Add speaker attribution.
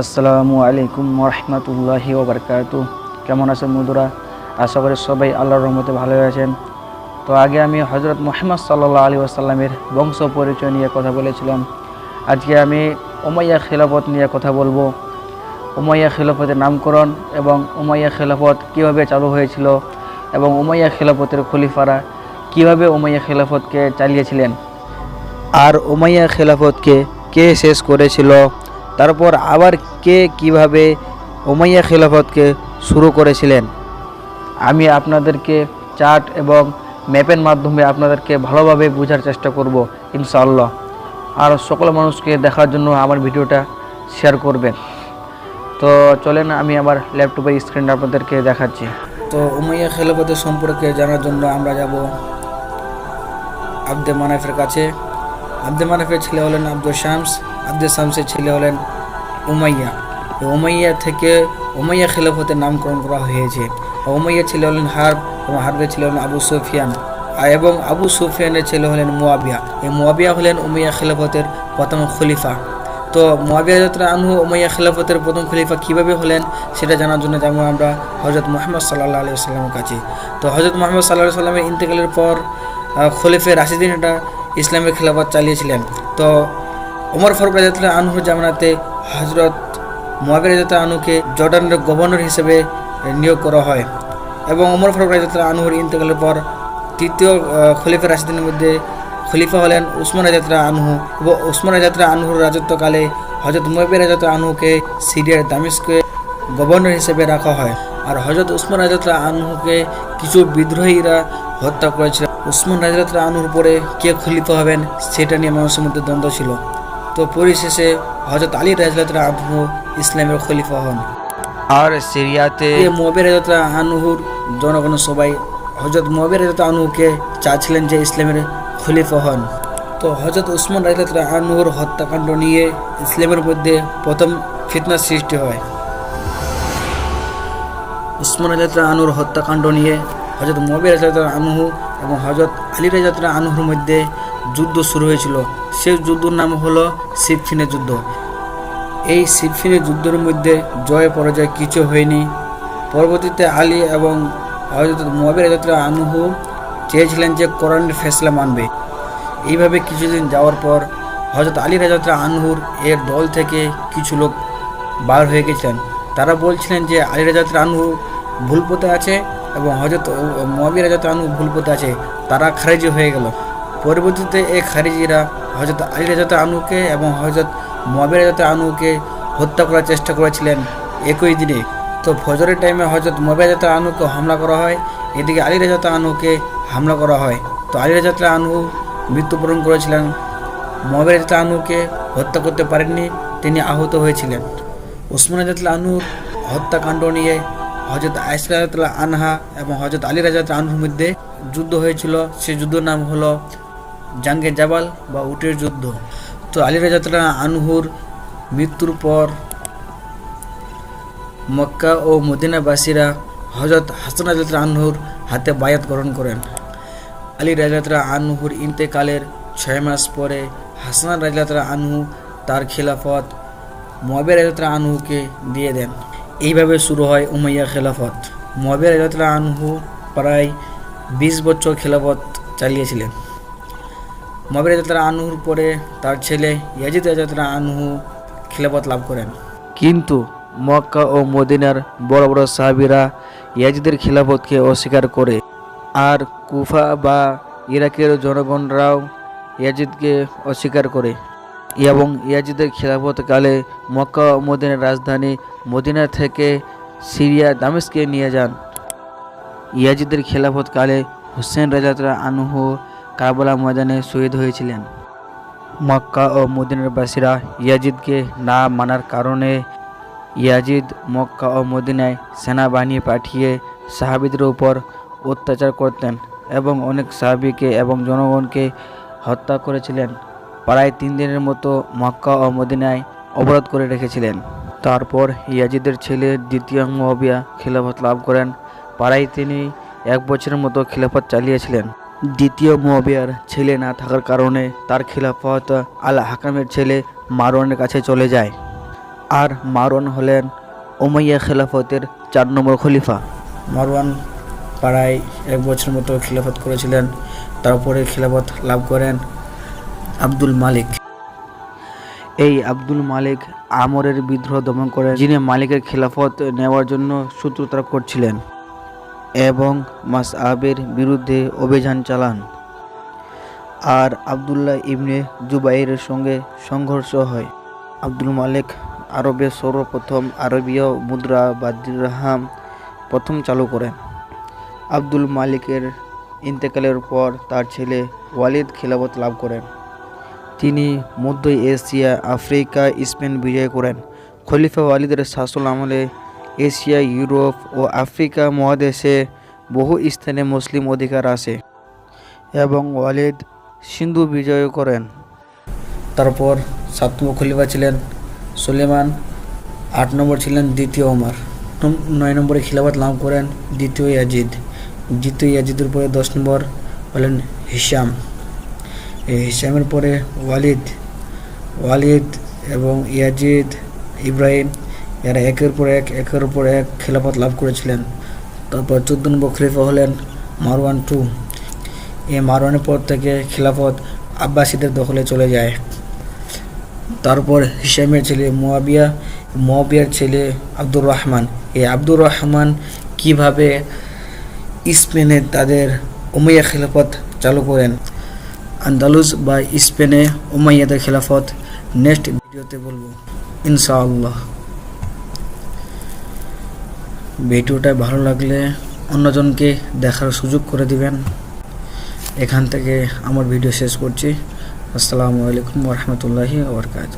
Speaker 1: আসসালামু আলাইকুম রহমতুল্লাহি ওবরকাতু কেমন আছেন মধুরা আশা করি সবাই আল্লাহর রহমতে ভালো আছেন। তো আগে আমি হজরত মোহাম্মদ সাল্লাহ আলী আসাল্লামের বংশ পরিচয় নিয়ে কথা বলেছিলাম। আজকে আমি উমাইয়া খিলাফত নিয়ে কথা বলব। উমাইয়া খিলাফতের নামকরণ এবং উমাইয়া খিলাফত কীভাবে চালু হয়েছিল এবং উমাইয়া খিলাফতের খলিফারা কীভাবে উমাইয়া খিলাফতকে চালিয়েছিলেন। আর উমাইয়া খেলাফতকে কে শেষ করেছিল? তারপর আবার কে কীভাবে উমাইয়া খেলাফতকে শুরু করেছিলেন? আমি আপনাদেরকে চার্ট এবং ম্যাপের মাধ্যমে আপনাদেরকে ভালোভাবে বোঝার চেষ্টা করব, ইনশাআল্লাহ। আর সকল মানুষকে দেখার জন্য আমার ভিডিওটা শেয়ার করবেন। তো চলেন আমি আমার ল্যাপটপের স্ক্রিন আপনাদেরকে দেখাচ্ছি। তো উমাইয়া খেলাফতের সম্পর্কে জানার জন্য আমরা যাব আব্দে মানাফের কাছে। আব্দে মানাফের ছেলে হলেন আব্দুল শামস। আব্দুল শামসের ছেলে হলেন উমাইয়া। উমাইয়া থেকে উমাইয়া খেলাফতের নামকরণ করা হয়েছে। উমাইয়া ছেলে হলেন হার্ব এবং হার্বের ছেলে হলেন আবু সুফিয়ান। এবং আবু সুফিয়ানের ছেলে হলেন মুয়াবিয়া। এই মুয়াবিয়া হলেন উমাইয়া খেলাফতের প্রথম খলিফা। তো মুয়াবিয়া যাত্রা আনহু উমাইয়া খেলাফতের প্রথম খলিফা কীভাবে হলেন সেটা জানার জন্য যাব আমরা হজরত মোহাম্মদ সাল্লাহ আলি সাল্লামের কাছে। তো হজরত মোহাম্মদ সাল্লাহ সাল্লামের ইন্তেকালের পর খলিফে রাশিদিন এটা ইসলামের খেলাফত চালিয়েছিলেন। তো ওমর ফারুক রাজাতুল্লাহ আনহুর জামানাতে হজরত মোয়াবির রাজাতুল্লাহ আনহুকে জর্ডানের গভর্নর হিসেবে নিয়োগ করা হয় এবং ওমর ফারুক রাজাতুল্লাহ আনহুর ইন্তেকালের পর তৃতীয় খলিফা রাশিদিনের মধ্যে খলিফা হলেন উসমান রাজাতুল্লাহ আনহু এবং উসমান রাজাতুল্লাহ আনহুর রাজত্বকালে হজরত মোয়াবির রাজাতুল্লাহ আনহুকে সিরিয়ার দামিস্কে গভর্নর হিসেবে রাখা হয়। আর হজরত উসমান রাজাতুল্লাহ আনহুকে কিছু বিদ্রোহীরা হত্যা করেছিল। উসমান রাজাতুল্লাহ আনহুর পরে কে খলিফা হবেন সেটা নিয়ে মানুষের মধ্যে দ্বন্দ্ব ছিল। তো পরিশেষে হজরত আলী রাজাতুল্লাহ আনহু ইসলামের খলিফা হন।
Speaker 2: আর সিরিয়াতে
Speaker 1: এ মোয়াবির আনহুর জনগণ সবাই হজরত মোয়াবির রাজাতুল্লাহ আনহুকে চাচ্ছিলেন যে ইসলামের খলিফা হন। তো হজরত উসমান রাজাতুল্লাহ আনহুর হত্যাকাণ্ড নিয়ে ইসলামের মধ্যে প্রথম ফিতনার সৃষ্টি হয়। উসমান রাজাতুল্লাহ আনহুর হত্যাকাণ্ড নিয়ে হজরত মোয়াবির রাজাতুল্লাহ আনহু এবং হজরত আলী রাজাতুল্লাহ আনহুর মধ্যে যুদ্ধ শুরু হয়েছিল। সেই যুদ্ধর নাম হলো সিফিনের যুদ্ধ। এই সিফিনের যুদ্ধের মধ্যে জয় পরাজয় কিছু হয়নি। পরবর্তীতে আলী এবং হজরত মোয়াবির আনহু চেয়েছিলেন যে কোরআনের ফেসলা মানবে। এইভাবে কিছুদিন যাওয়ার পর হজরত আলী রাজাতুল্লাহ আনহুর এর দল থেকে কিছু লোক বার হয়ে গেছিলেন। তারা বলছিলেন যে আলী রাজাতুল্লাহ আনহু ভুল পথে আছে এবং হজরত মোয়াবির রাজাতুল্লাহ আনহু ভুল পথে আছে। তারা খারিজি হয়ে গেল। পরবর্তীতে এই খারিজিরা হজরত আলী রাজাত আনুকে এবং হজরত মোয়াবির রাজাত আনুকে হত্যা করার চেষ্টা করেছিলেন একই দিনে। তো ফজরের টাইমে হজরত মোয়াবির রাজাত আনুকে হামলা করা হয়, এদিকে আলী রাজাত আনুকে হামলা করা হয়। তো আলী রাজাত আনহু মৃত্যুবরণ করেছিলেন। মোয়াবির রাজাত আনুকে হত্যা করতে পারেননি, তিনি আহত হয়েছিলেন। উসমান রাজাত আনুর হত্যাকাণ্ড নিয়ে হজরত আয়সা রাজাতুল্লাহ আনহা এবং হজরত আলী রাজাত আনহুর মধ্যে যুদ্ধ হয়েছিল। সেই যুদ্ধের নাম হলো জাঙ্গে জাবাল বা উটের যুদ্ধ। তো আলী রাজাতুল্লাহ আনহুর মৃত্যুর পর মক্কা ও মদিনাবাসীরা হজরত হাসান রাজাতুল্লাহ আনহুর হাতে বায়াত গ্রহণ করেন। আলী রাজাতুল্লাহ আনহুর ইন্তেকালের ছয় মাস পরে হাসান রাজাতুল্লাহ আনহু তার খিলাফত মোয়াবির রাজাতুল্লাহ আনহুকে দিয়ে দেন। এইভাবে শুরু হয় উমাইয়া খেলাফত। মোয়াবির রাজাতুল্লাহ আনহু প্রায় বিশ বছর খেলাফত চালিয়েছিলেন। মোয়াবির রাজাতুল্লাহ আনহুর পরে তার ছেলে ইয়াজিদ রাজাতুল্লাহ আনহু খেলাফত লাভ করেন।
Speaker 2: কিন্তু মক্কা ও মদিনার বড় বড় সাহাবিরা ইয়াজিদের খিলাফতকে অস্বীকার করে। আর কুফা বা ইরাকের জনগণরাও ইয়াজিদকে অস্বীকার করে এবং ইয়াজিদের খিলাফতকালে মক্কা ও মদিনার রাজধানী মদিনা থেকে সিরিয়া দামেস্কে নিয়ে যান। ইয়াজিদের খিলাফতকালে হুসেন রাজাতরা আনহু কারবালা ময়দানে শহীদ হয়েছিলেন। মক্কা ও মদিনার বাসীরা ইয়াজিদকে না মানার কারণে ইয়াজিদ মক্কা ও মদিনায় সেনাবাহিনী পাঠিয়ে সাহাবিদের উপর অত্যাচার করতেন এবং অনেক সাহাবিকে এবং জনগণকে হত্যা করেছিলেন। প্রায় তিন দিনের মতো মক্কা ও মদিনায় অবরোধ করে রেখেছিলেন। তারপর ইয়াজিদের ছেলে দ্বিতীয় মহাবিয়া খিলাফত লাভ করেন। পাড়ায় তিনি এক বছরের মতো খিলাফত চালিয়েছিলেন। দ্বিতীয় মুয়াবিয়ার ছেলে না থাকার কারণে তার খিলাফত আল হাকামের ছেলে মারওয়ানের কাছে চলে যায়। আর মারওয়ান হলেন ওমাইয়া খেলাফতের চার নম্বর খলিফা।
Speaker 1: মারওয়ান পাড়ায় এক বছর মতো খিলাফত করেছিলেন তারপরে খিলাফত লাভ করেন আব্দুল মালিক।
Speaker 2: এই আব্দুল মালিক আমরের বিদ্রোহ দমন করেন, যিনি মালিকের খিলাফত নেওয়ার জন্য সূত্রতা করছিলেন। এবং মাসআবের বিরুদ্ধে অভিযান চালান। আর আবদুল্লাহ ইবনে জুবাইরের সঙ্গে সংঘর্ষ হয়। আব্দুল মালিক আরবে সর্বপ্রথম আরবীয় মুদ্রা বা দিরহাম প্রথম চালু করেন। আব্দুল মালিকের ইন্তেকালের পর তার ছেলে ওয়ালিদ খিলাফত লাভ করেন। তিনি মধ্য এশিয়া, আফ্রিকা, স্পেন বিজয় করেন। খলিফা ওয়ালিদের শাসন আমলে এশিয়া, ইউরোপ ও আফ্রিকা মহাদেশে বহু স্থানে মুসলিম অধিকার আছে এবং ওয়ালিদ সিন্ধু বিজয় করেন।
Speaker 1: তারপর সাত নম্বর খলিফা ছিলেন সুলেমান, আট নম্বর ছিলেন দ্বিতীয় ওমর নয় নম্বরে খিলাফত লাভ করেন দ্বিতীয় ইয়াজিদ, দ্বিতীয় ইয়াজিদের পরে দশ নম্বর হলেন হিসাম। এই হিসামের পরে ওয়ালিদ ওয়ালিদ এবং ইয়াজিদ, ইব্রাহিম এরা একের পর এক, একের পর এক খেলাফত লাভ করেছিলেন। তারপর চোদ্দ নম্বর খলিফা হলেন মারওয়ান টু। এই মারওয়ানের পর থেকে খিলাফত আব্বাসীদের দখলে চলে যায়। তারপর হিসামের ছেলে মোয়াবিয়া, মোয়াবিয়ার ছেলে আব্দুর রহমান। এই আব্দুর রহমান কীভাবে স্পেনে তাদের উমাইয়া খেলাফত চালু করেন? আন্দালুস বা স্পেনে উমাইয়াদের খেলাফত নেক্সট ভিডিওতে বলব। ইনশাআল্লাহ। ভিডিওটা ভালো লাগলে অন্যজনকে দেখার সুযোগ করে দিবেন। এখান থেকে আমার ভিডিও শেষ করছি। আসসালামু আলাইকুম রহমতুল্লাহি ওবরকাত